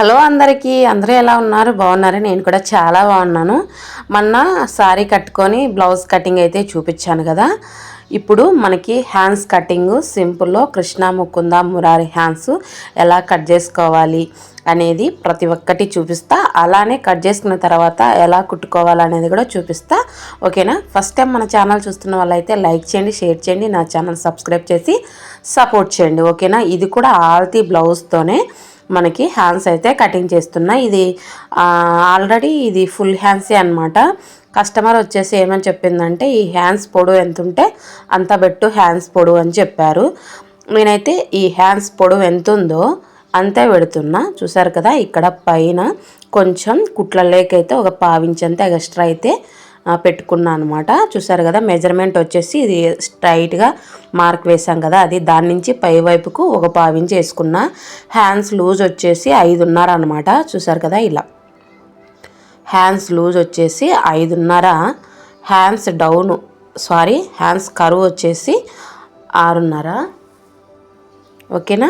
Hello అందరికీ అందరూ ఎలా ఉన్నారు? బాగున్నారు? నేను కూడా చాలా బాగున్నాను. మొన్న శారీ కట్టుకొని బ్లౌజ్ కటింగ్ అయితే చూపించాను కదా. ఇప్పుడు మనకి హ్యాండ్స్ కటింగ్ సింపుల్లో కృష్ణ ముకుంద మురారి హ్యాండ్స్ ఎలా కట్ చేసుకోవాలి అనేది ప్రతి ఒక్కటి చూపిస్తా. అలానే కట్ చేసుకున్న తర్వాత ఎలా కుట్టుకోవాలనేది కూడా చూపిస్తా. ఓకేనా? ఫస్ట్ టైం మన ఛానల్ చూస్తున్న వాళ్ళైతే లైక్ చేయండి షేర్ చేయండి నా ఛానల్ సబ్స్క్రైబ్ చేసి సపోర్ట్ చేయండి. ఓకేనా? ఇది కూడా ఆల్తీ బ్లౌజ్తోనే మనకి హ్యాండ్స్ అయితే కటింగ్ చేస్తున్నా. ఇది ఆల్రెడీ ఇది ఫుల్ హ్యాండ్సే అనమాట కస్టమర్ వచ్చేసి ఏమని చెప్పిందంటే ఈ హ్యాండ్స్ పొడవు ఎంత ఉంటే అంత పెట్టు హ్యాండ్స్ పొడవు అని చెప్పారు. నేనైతే ఈ హ్యాండ్స్ పొడవు ఎంత ఉందో అంతే పెడుతున్నా. చూసారు కదా ఇక్కడ పైన కొంచెం కుట్ల లేకైతే ఒక పావించంత ఎక్స్ట్రా అయితే పెట్టుకున్నాను అనమాట చూసారు కదా మెజర్మెంట్ వచ్చేసి ఇది స్ట్రైట్గా మార్క్ వేసాం కదా అది దాని నుంచి పై వైపుకు ఒక పావించి వేసుకున్న. హ్యాండ్స్ లూజ్ వచ్చేసి ఐదున్నర అనమాట చూసారు కదా ఇలా. హ్యాండ్స్ లూజ్ వచ్చేసి ఐదున్నర. హ్యాండ్స్ డౌన్ సారీ హ్యాండ్స్ కరువు వచ్చేసి ఆరున్నర. ఓకేనా?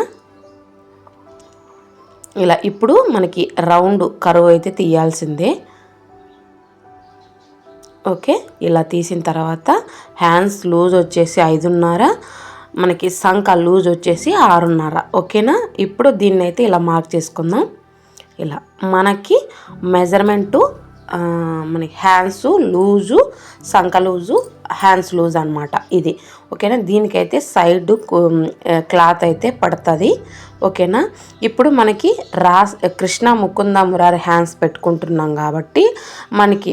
ఇలా ఇప్పుడు మనకి రౌండ్ కరువు అయితే తీయాల్సిందే. ఓకే? ఇలా తీసిన తర్వాత హ్యాండ్స్ లూజ్ వచ్చేసి ఐదున్నర మనకి సంక లూజ్ వచ్చేసి ఆరున్నర. ఓకేనా? ఇప్పుడు దీన్ని అయితే ఇలా మార్క్ చేసుకుందాం. ఇలా మనకి మెజర్మెంటు మనకి హ్యాండ్స్ లూజు సంక లూజు హ్యాండ్స్ లూజ్ అనమాట ఇది. ఓకేనా? దీనికైతే సైడ్ క్లాత్ అయితే పడుతుంది. ఓకేనా? ఇప్పుడు మనకి రా కృష్ణ ముకుంద మురారి హ్యాండ్స్ పెట్టుకుంటున్నాం కాబట్టి మనకి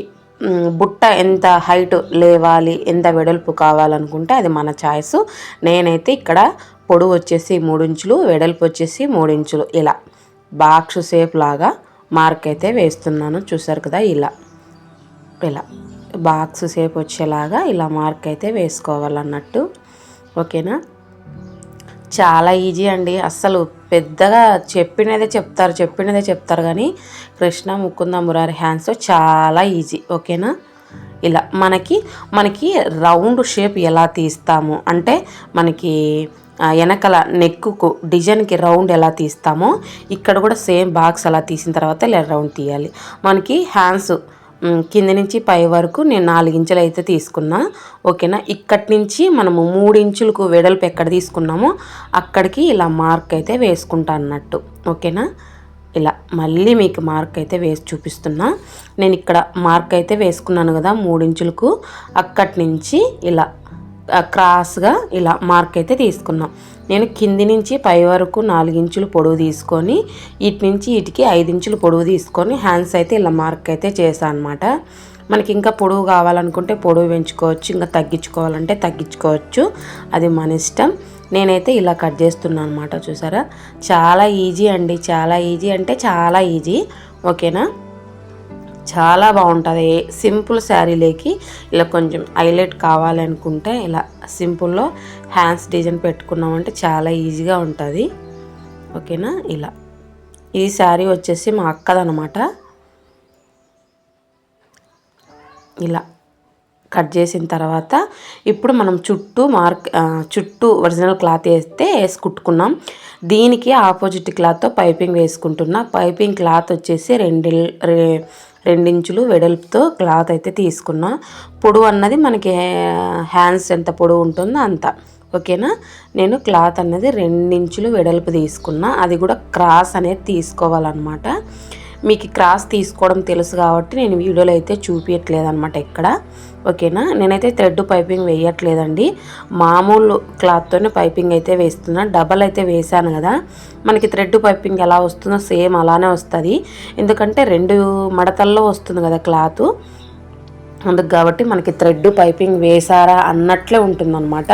బుట్ట ఎంత హైట్ లేవాలి ఎంత వెడల్పు కావాలనుకుంటే అది మన చాయిస్. నేనైతే ఇక్కడ పొడవు వచ్చేసి మూడించులు వెడల్పు వచ్చేసి మూడించులు ఇలా. బాక్స్ షేప్ లాగా మార్క్ అయితే వేస్తున్నాను చూసారు కదా ఇలా. ఇలా. బాక్స్ షేప్ వచ్చేలాగా ఇలా మార్క్ అయితే వేసుకోవాలన్నట్టు. ఓకేనా? చాలా ఈజీ అండి. అస్సలు పెద్దగా చెప్పినదే చెప్తారు చెప్పినదే చెప్తారు కానీ కృష్ణ ముకుంద మురారి హ్యాండ్స్ చాలా ఈజీ ఓకేనా ఇలా మనకి మనకి రౌండ్ షేప్ ఎలా తీస్తాము? అంటే మనకి వెనకల నెక్కుకు డిజైన్కి రౌండ్ ఎలా తీస్తామో ఇక్కడ కూడా సేమ్ బాక్స్ అలా తీసిన తర్వాత ఇలా రౌండ్ తీయాలి. మనకి హ్యాండ్స్ కింది నుంచి పై వరకు నేను నాలుగించులు అయితే తీసుకున్నా. ఓకేనా? ఇక్కడి నుంచి మనము మూడించులకు వెడల్పు ఎక్కడ తీసుకున్నామో అక్కడికి ఇలా మార్క్ అయితే వేసుకుంటా అన్నట్టు. ఓకేనా? ఇలా మళ్ళీ మీకు మార్క్ అయితే వేసి చూపిస్తున్నా. నేను ఇక్కడ మార్క్ అయితే వేసుకున్నాను కదా మూడించులకు. అక్కడి నుంచి ఇలా క్రాస్గా ఇలా మార్క్ అయితే తీసుకున్నాం. నేను కింది నుంచి పై వరకు నాలుగించులు పొడవు తీసుకొని ఇటు నుంచి ఇటుకి ఐదించులు పొడవు తీసుకొని హ్యాండ్స్ అయితే ఇలా మార్క్ అయితే చేశాను అనమాట మనకి ఇంకా పొడవు కావాలనుకుంటే పొడవు పెంచుకోవచ్చు ఇంకా తగ్గించుకోవాలంటే తగ్గించుకోవచ్చు. అది మన ఇష్టం. నేనైతే ఇలా కట్ చేస్తున్నాను అనమాట చూసారా? చాలా ఈజీ అండి చాలా ఈజీ అంటే చాలా ఈజీ. ఓకేనా? చాలా బాగుంటుంది. సింపుల్ శారీలోకి ఇలా కొంచెం హైలైట్ కావాలనుకుంటే ఇలా సింపుల్లో హ్యాండ్స్ డిజైన్ పెట్టుకున్నామంటే చాలా ఈజీగా ఉంటుంది. ఓకేనా? ఇలా. ఈ శారీ వచ్చేసి మా అక్కదనమాట. ఇలా. కట్ చేసిన తర్వాత ఇప్పుడు మనం చుట్టూ మార్క్ చుట్టూ ఒరిజినల్ క్లాత్ వేస్తే వేసి కుట్టుకున్నాం. దీనికి ఆపోజిట్ క్లాత్తో పైపింగ్ వేసుకుంటున్నా. పైపింగ్ క్లాత్ వచ్చేసి రెండు రెండించులు వెడల్పుతో క్లాత్ అయితే తీసుకున్నా. పొడవు అన్నది మనకి హ్యాండ్స్ ఎంత పొడవు ఉంటుందో అంత. ఓకేనా? నేను క్లాత్ అన్నది రెండించులు వెడల్పు తీసుకున్నా. అది కూడా క్రాస్ అనేది తీసుకోవాలన్నమాట. మీకు క్రాస్ తీసుకోవడం తెలుసు కాబట్టి నేను వీడియోలో అయితే చూపించట్లేదు అనమాట ఇక్కడ ఓకేనా? నేనైతే థ్రెడ్ పైపింగ్ వేయట్లేదండి. మామూలు క్లాత్తోనే పైపింగ్ అయితే వేస్తున్నా. డబల్ అయితే వేసాను కదా. మనకి థ్రెడ్ పైపింగ్ ఎలా వస్తుందో సేమ్ అలానే వస్తుంది. ఎందుకంటే రెండు మడతల్లో వస్తుంది కదా క్లాత్. అందుకు కాబట్టి మనకి థ్రెడ్ పైపింగ్ వేసారా అన్నట్లే ఉంటుందన్నమాట.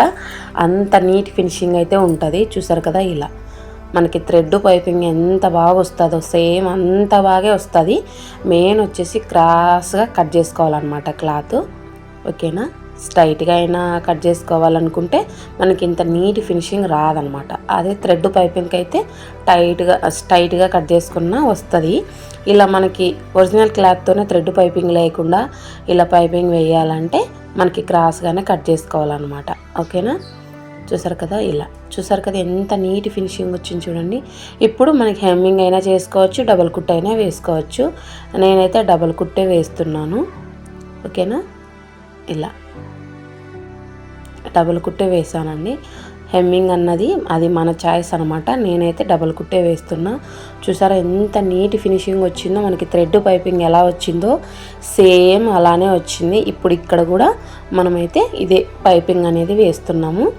అంత నీట్ ఫినిషింగ్ అయితే ఉంటుంది. చూసారు కదా ఇలా. మనకి థ్రెడ్ పైపింగ్ ఎంత బాగా వస్తుందో సేమ్ అంత బాగా వస్తుంది. మెయిన్ వచ్చేసి క్రాస్గా కట్ చేసుకోవాలన్నమాట క్లాత్. ఓకేనా? స్ట్రైట్గా అయినా కట్ చేసుకోవాలనుకుంటే మనకి ఇంత నీట్ ఫినిషింగ్ రాదనమాట అదే థ్రెడ్ పైపింగ్కి అయితే టైట్గా స్ట్రైట్గా కట్ చేసుకున్నా వస్తుంది. ఇలా మనకి ఒరిజినల్ క్లాత్తోనే థ్రెడ్ పైపింగ్ లేకుండా ఇలా పైపింగ్ వేయాలంటే మనకి క్రాస్గానే కట్ చేసుకోవాలన్నమాట. ఓకేనా? చూసారు కదా ఇలా. చూసారు కదా ఎంత నీట్ ఫినిషింగ్ వచ్చింది చూడండి. ఇప్పుడు మనకి హెమ్మింగ్ అయినా చేసుకోవచ్చు డబల్ కుట్ అయినా వేసుకోవచ్చు. నేనైతే డబల్ కుట్టే వేస్తున్నాను. ఓకేనా? ఇలా. డబల్ కుట్టే వేసానండి. హెమ్మింగ్ అన్నది అది మన చాయిస్ అనమాట నేనైతే డబల్ కుట్టే వేస్తున్నా. చూసారా ఎంత నీట్ ఫినిషింగ్ వచ్చిందో మనకి థ్రెడ్ పైపింగ్ ఎలా వచ్చిందో సేమ్ అలానే వచ్చింది. ఇప్పుడు ఇక్కడ కూడా మనమైతే ఇదే పైపింగ్ అనేది వేస్తున్నాము.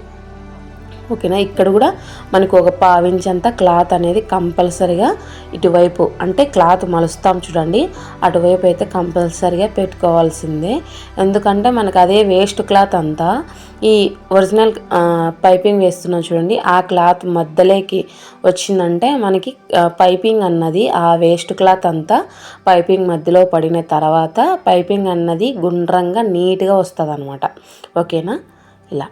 ఓకేనా? ఇక్కడ కూడా మనకు ఒక పావించేంత క్లాత్ అనేది కంపల్సరిగా ఇటువైపు అంటే క్లాత్ మలుస్తాం చూడండి అటువైపు అయితే కంపల్సరిగా పెట్టుకోవాల్సిందే. ఎందుకంటే మనకు అదే వేస్ట్ క్లాత్ అంతా ఈ ఒరిజినల్ పైపింగ్ వేస్తున్నాం చూడండి ఆ క్లాత్ మధ్యలోకి వచ్చిందంటే మనకి పైపింగ్ అన్నది ఆ వేస్ట్ క్లాత్ అంతా పైపింగ్ మధ్యలో పడిన తర్వాత పైపింగ్ అన్నది గుండ్రంగా నీట్గా వస్తుంది అనమాట ఓకేనా? ఇలా.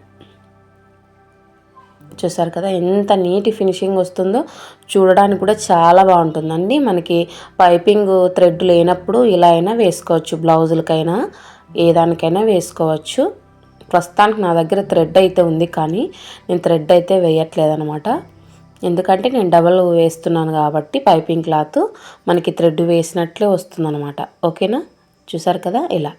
చూసారు కదా ఎంత నీట్ ఫినిషింగ్ వస్తుందో చూడడానికి కూడా చాలా బాగుంటుందండి. మనకి పైపింగ్ థ్రెడ్ లేనప్పుడు ఇలా అయినా వేసుకోవచ్చు బ్లౌజులకైనా ఏ దానికైనా వేసుకోవచ్చు. ప్రస్తుతానికి నా దగ్గర థ్రెడ్ అయితే ఉంది కానీ నేను థ్రెడ్ అయితే వేయట్లేదు అనమాట ఎందుకంటే నేను డబల్ వేస్తున్నాను కాబట్టి పైపింగ్ క్లాత్ మనకి థ్రెడ్ వేసినట్లే వస్తుందన్నమాట. ఓకేనా? చూసారు కదా? ఇలా.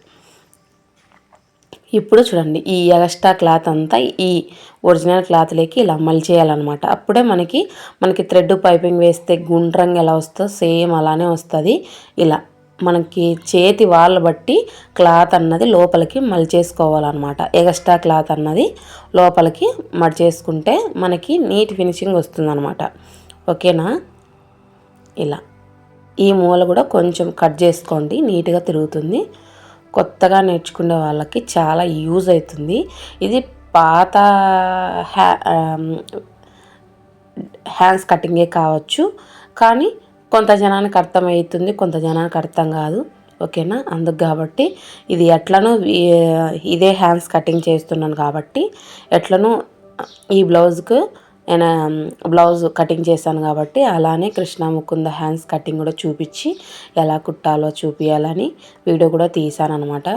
ఇప్పుడు చూడండి ఈ ఎగస్ట్రా క్లాత్ అంతా ఈ ఒరిజినల్ క్లాత్లోకి ఇలా చేయాలన్నమాట. అప్పుడే మనకి మనకి థ్రెడ్ పైపింగ్ వేస్తే గుండ్రంగా ఎలా వస్తుందో సేమ్ అలానే వస్తుంది. ఇలా మనకి చేతి వాళ్ళ బట్టి క్లాత్ అన్నది లోపలికి మలిచేసుకోవాలన్నమాట ఎగస్ట్రా క్లాత్ అన్నది లోపలికి మడిచేసుకుంటే మనకి నీట్ ఫినిషింగ్ వస్తుందన్నమాట. ఓకేనా? ఇలా. ఈ మూల కూడా కొంచెం కట్ చేసుకోండి నీట్గా తిరుగుతుంది. కొత్తగా నేర్చుకునే వాళ్ళకి చాలా యూజ్ అవుతుంది. ఇది పాత హ్యా హ్యాండ్స్ కటింగే కావచ్చు. కానీ కొంత జనానికి అర్థమవుతుంది కొంత జనానికి అర్థం కాదు. ఓకేనా? అందుకు కాబట్టి ఇది ఎట్లనో ఇదే హ్యాండ్స్ కటింగ్ చేస్తున్నాను కాబట్టి ఎట్లనో ఈ బ్లౌజ్కు నేను బ్లౌజ్ కటింగ్ చేశాను కాబట్టి అలానే కృష్ణ ముకుంద హ్యాండ్స్ కటింగ్ కూడా చూపించి ఎలా కుట్టాలో చూపించాలని వీడియో కూడా తీశాను అనమాట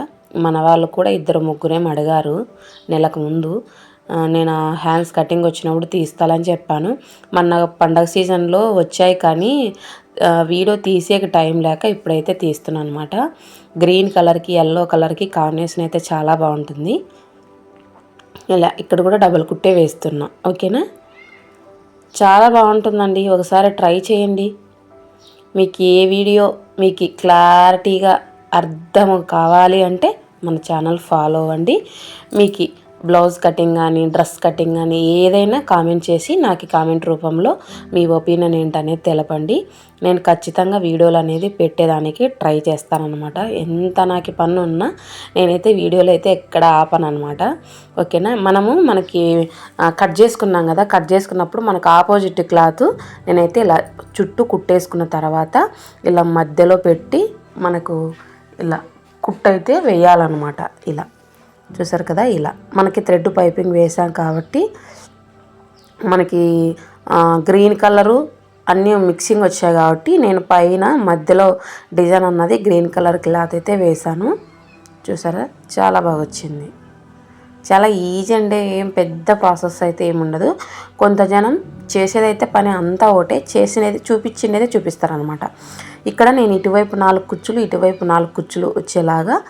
మన వాళ్ళు కూడా ఇద్దరు ముగ్గురేం అడిగారు నెలకు ముందు. నేను హ్యాండ్స్ కటింగ్ వచ్చినప్పుడు తీస్తాలని చెప్పాను. మొన్న పండగ సీజన్లో వచ్చాయి కానీ వీడియో తీసేకి టైం లేక ఇప్పుడైతే తీస్తున్నాను అనమాట గ్రీన్ కలర్కి ఎల్లో కలర్కి కాంబినేషన్ అయితే చాలా బాగుంటుంది. ఇలా ఇక్కడ కూడా డబల్ కుట్టే వేస్తున్నా. ఓకేనా? చాలా బాగుంటుందండి. ఒకసారి ట్రై చేయండి. మీకు ఏ వీడియో మీకు క్లారిటీగా అర్థం కావాలి అంటే మన ఛానల్ ఫాలో అవ్వండి. మీకు బ్లౌజ్ కటింగ్ కానీ డ్రెస్ కటింగ్ కానీ ఏదైనా కామెంట్ చేసి నాకు కామెంట్ రూపంలో మీ ఒపీనియన్ ఏంటనేది తెలపండి. నేను ఖచ్చితంగా వీడియోలు అనేది పెట్టేదానికి ట్రై చేస్తానన్నమాట. ఎంత నాకు పన్ను ఉన్నా నేనైతే వీడియోలు అయితే ఎక్కడ ఆపనమాట ఓకేనా? మనము మనకి కట్ చేసుకున్నాం కదా కట్ చేసుకున్నప్పుడు మనకు ఆపోజిట్ క్లాత్ నేనైతే ఇలా చుట్టూ కుట్టేసుకున్న తర్వాత ఇలా మధ్యలో పెట్టి మనకు ఇలా కుట్టయితే వేయాలన్నమాట. ఇలా. చూసారు కదా ఇలా. మనకి థ్రెడ్ పైపింగ్ వేసాం కాబట్టి మనకి గ్రీన్ కలరు అన్నీ మిక్సింగ్ వచ్చాయి కాబట్టి నేను పైన మధ్యలో డిజైన్ అన్నది గ్రీన్ కలర్ క్లాత్ అయితే వేశాను చూసారా? చాలా బాగా వచ్చింది. చాలా ఈజీ అండి. ఏం పెద్ద ప్రాసెస్ అయితే ఏముండదు కొంత జనం చేసేదైతే పని అంతా ఒకటే. చేసినది చూపించినది చూపిస్తారనమాట ఇక్కడ నేను ఇటువైపు నాలుగు కుచ్చులు ఇటువైపు నాలుగు కుచ్చులు వచ్చేలాగా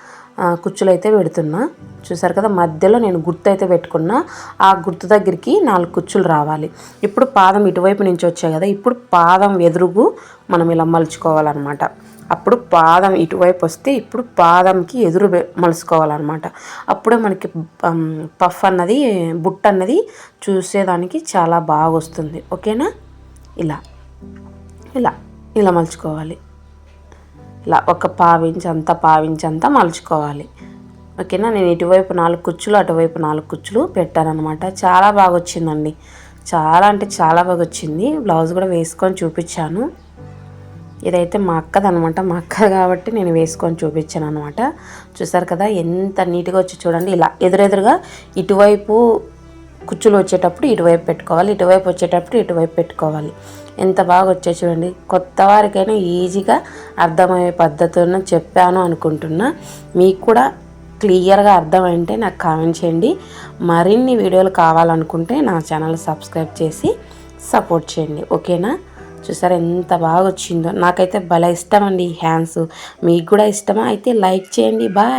కుచ్చులు అయితే పెడుతున్నా. చూసారు కదా మధ్యలో నేను గుర్తు అయితే పెట్టుకున్నా. ఆ గుర్తు దగ్గరికి నాలుగు కుచ్చులు రావాలి. ఇప్పుడు పాదం ఇటువైపు నుంచి వచ్చాయి కదా ఇప్పుడు పాదం ఎదురుగు మనం ఇలా మలుచుకోవాలన్నమాట. అప్పుడు పాదం ఇటువైపు వస్తే ఇప్పుడు పాదంకి ఎదురు మలుసుకోవాలన్నమాట. అప్పుడే మనకి పఫ్ అన్నది బుట్ట అన్నది చూసేదానికి చాలా బాగా వస్తుంది ఓకేనా? ఇలా. ఇలా. ఇలా మలుచుకోవాలి. ఇలా ఒక పావించి అంతా పావించి అంతా మలుచుకోవాలి. ఓకేనా? నేను ఇటువైపు నాలుగు కుచ్చులు అటువైపు నాలుగు కుచ్చులు పెట్టానమాట చాలా బాగా వచ్చిందండి చాలా అంటే చాలా బాగా వచ్చింది బ్లౌజ్ కూడా వేసుకొని చూపించాను. ఇదైతే మా అక్కదనమాట మా అక్క కాబట్టి నేను వేసుకొని చూపించాను అనమాట చూసారు కదా? ఎంత నీట్గా వచ్చి చూడండి. ఇలా ఎదురెదురుగా ఇటువైపు కుచ్చులు వచ్చేటప్పుడు ఇటువైపు పెట్టుకోవాలి. ఇటువైపు వచ్చేటప్పుడు ఇటువైపు పెట్టుకోవాలి. ఎంత బాగా వచ్చే చూడండి. కొత్త వారికైనా ఈజీగా అర్థమయ్యే పద్ధతులను చెప్పాను అనుకుంటున్నా. మీకు కూడా క్లియర్గా అర్థమైంటే నాకు కామెంట్ చేయండి. మరిన్ని వీడియోలు కావాలనుకుంటే నా ఛానల్ సబ్స్క్రైబ్ చేసి సపోర్ట్ చేయండి. ఓకేనా? చూసారా ఎంత బాగా వచ్చిందో నాకైతే భలే ఇష్టం అండి ఈ హ్యాండ్స్. మీకు కూడా ఇష్టమా? అయితే లైక్ చేయండి. బాయ్.